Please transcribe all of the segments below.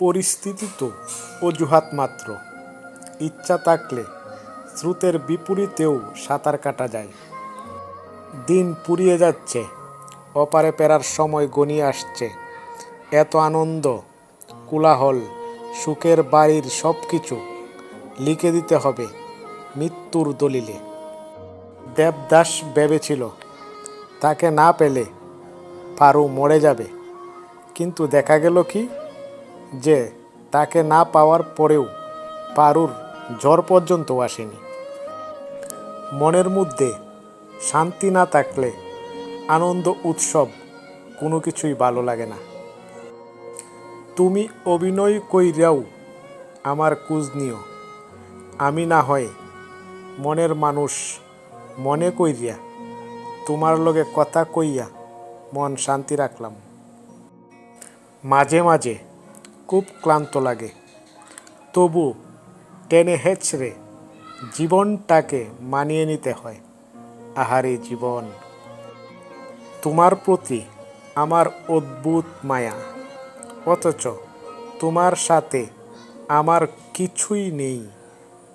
পরিস্থিতি তো অজুহাত মাত্র। ইচ্ছা থাকলে স্রোতের বিপরীতেও সাঁতার কাটা যায়। দিন পুড়িয়ে যাচ্ছে, অপারে পেরার সময় গনিয়ে আসছে। এত আনন্দ, কোলাহল, সুখের বাড়ির সব কিছু লিখে দিতে হবে মৃত্যুর দলিলে। দেবদাস ভেবেছিল, তাকে না পেলে পারু মরে যাবে। কিন্তু দেখা গেল কি? যে তাকে না পাওয়ার পরেও পারুর জ্বর পর্যন্ত আসেনি। মনের মধ্যে শান্তি না থাকলে আনন্দ, উৎসব কোনো কিছুই ভালো লাগে না। তুমি অভিনয় কইরাও আমার কুজ নিও। আমি না হয় মনের মানুষ মনে কইরিয়া তোমার লগে কথা কইয়া মন শান্তি রাখলাম। মাঝে মাঝে খুব ক্লান্ত লাগে। তবু টেনে হেঁচড়ে জীবনটাকে মানিয়ে নিতে হয়। আহারে জীবন। তোমার প্রতি আমার অদ্ভুত মায়া। অথচ তোমার সাথে আমার কিছুই নেই।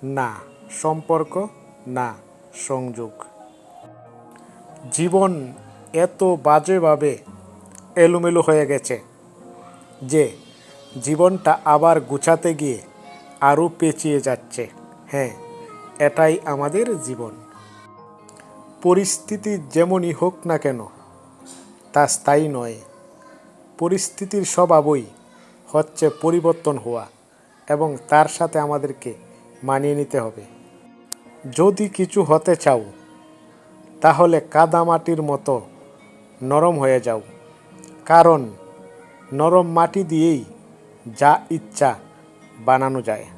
না সম্পর্ক, না সংযোগ। জীবন এত বাজেভাবে এলোমেলো হয়ে গেছে যে জীবনটা আবার গুছাতে গিয়ে আরও পেঁচিয়ে যাচ্ছে। হ্যাঁ এটাই আমাদের জীবন। পরিস্থিতি যেমনই হোক না কেন, তা স্থায়ী নয়। পরিস্থিতির স্বভাবই হচ্ছে পরিবর্তন হওয়া এবং তার সাথে আমাদেরকে মানিয়ে নিতে হবে। যদি কিছু হতে চাও, তাহলে কাদামাটির মতো নরম হয়ে যাও। কারণ নরম মাটি দিয়েই যা ইচ্ছা বানানো যায়।